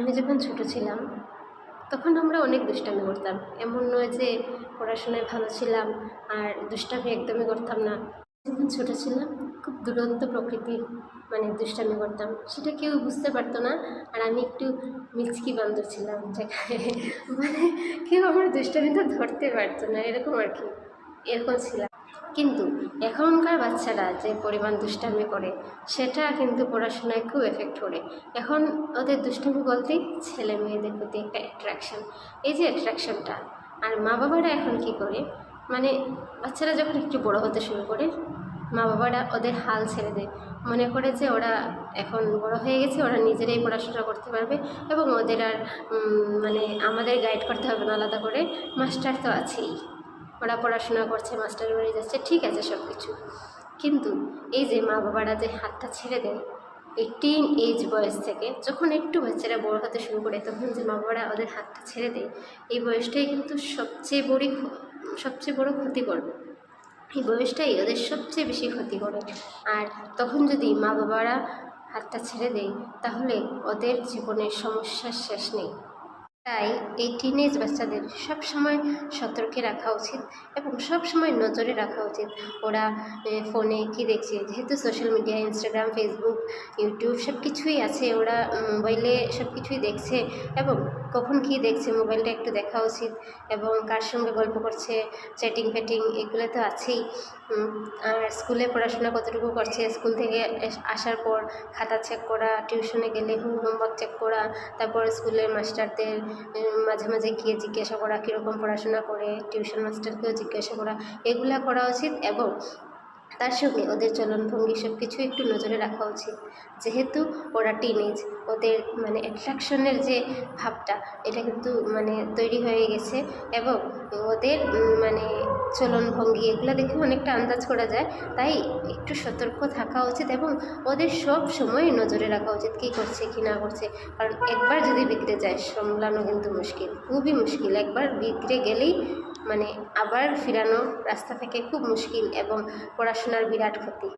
আমি যখন ছোটো ছিলাম, তখন আমরা অনেক দুষ্টামি করতাম। এমন নয় যে পড়াশোনায় ভালো ছিলাম আর দুষ্টামি একদমই করতাম না। যখন ছোটো ছিলাম, খুব দুরন্ত প্রকৃতির মানে দুষ্টামি করতাম। সেটা কেউ বুঝতে পারতো না আর আমি একটু মিচকি বান্ধব ছিলাম যেখানে মানে কেউ আমার দুষ্টামিটা ধরতে পারতো না, এরকম আর কি। এরকম ছিলাম। কিন্তু এখনকার বাচ্চারা যে পরিমাণ দুষ্টামি করে, সেটা কিন্তু পড়াশোনায় খুব এফেক্ট করে। এখন ওদের দুষ্টামি বলতে ছেলে মেয়েদের প্রতি একটা অ্যাট্রাকশন এই যে অ্যাট্রাকশনটা আর মা বাবারা এখন কি করে? মানে বাচ্চারা যখন একটু বড় হতে শুরু করে, মা বাবারা ওদের হাল ছেড়ে দেয়। মনে করে যে ওরা এখন বড় হয়ে গেছে, ওরা নিজেরাই পড়াশোনা করতে পারবে এবং ওদের আর মানে আমাদের গাইড করতে হবে না আলাদা করে। মাস্টার তো আছেই। ওরা পড়াশোনা করছে মাস্টার বাড়ি যাচ্ছে, ঠিক আছে সব কিছু কিন্তু এই যে মা বাবারা যে হাতটা ছেড়ে দেয়, এই টিন এজ বয়স থেকে যখন একটু বাচ্চারা বড় হতে শুরু করে, তখন যে মা বাবারা ওদের হাতটা ছেড়ে দেয়, এই বয়সটাই কিন্তু সবচেয়ে বড় সবচেয়ে বড় ক্ষতি করবে এই বয়সটাই ওদের সবচেয়ে বেশি ক্ষতি করে আর তখন যদি মা বাবারা হাতটা ছেড়ে দেয়, তাহলে ওদের জীবনের সমস্যার শেষ নেই। তাই এই টিনেজ বাচ্চাদের সব সময় সতর্কে রাখা উচিত এবং সব সময় নজরে রাখা উচিত। ওরা ফোনে কি দেখছে? যেহেতু social media Instagram Facebook YouTube সব কিছুই আছে, ওরা মোবাইলে সব কিছুই দেখছে এবং কখন কি দেখছে মোবাইলটা একটু দেখা উচিত এবং কার সঙ্গে গল্প করছে চ্যাটিং ফ্যাটিং এগুলো তো আছেই। আর স্কুলে পড়াশোনা কতটুকু করছে? স্কুল থেকে আসার পর খাতা চেক করা টিউশনে গেলে হোমওয়ার্ক চেক করা, তারপর স্কুলের মাস্টারদের মাঝে মাঝে গিয়ে জিজ্ঞাসা করা, কীরকম পড়াশোনা করে টিউশন মাস্টারকেও জিজ্ঞাসা করা, এগুলো করা উচিত এবং তার সঙ্গে ওদের চলনভঙ্গি সব কিছু একটু নজরে রাখা উচিত। যেহেতু ওরা টিনেজ ওদের মানে অ্যাট্রাকশনের যে ভাবটা, এটা কিন্তু মানে তৈরি হয়ে গেছে এবং ওদের মানে চলনভঙ্গি এগুলো দেখে অনেকটা আন্দাজ করা যায়। তাই একটু সতর্ক থাকা উচিত এবং ওদের সব সময় নজরে রাখা উচিত কী করছে, কী না করছে। কারণ একবার যদি বিগড়ে যায়, সামলানো কিন্তু মুশকিল, খুবই মুশকিল। একবার বিগড়ে গেলেই মানে আবার ফিরানো রাস্তা থেকে খুব মুশকিল এবং পড়াশোনার বিরাট ক্ষতি।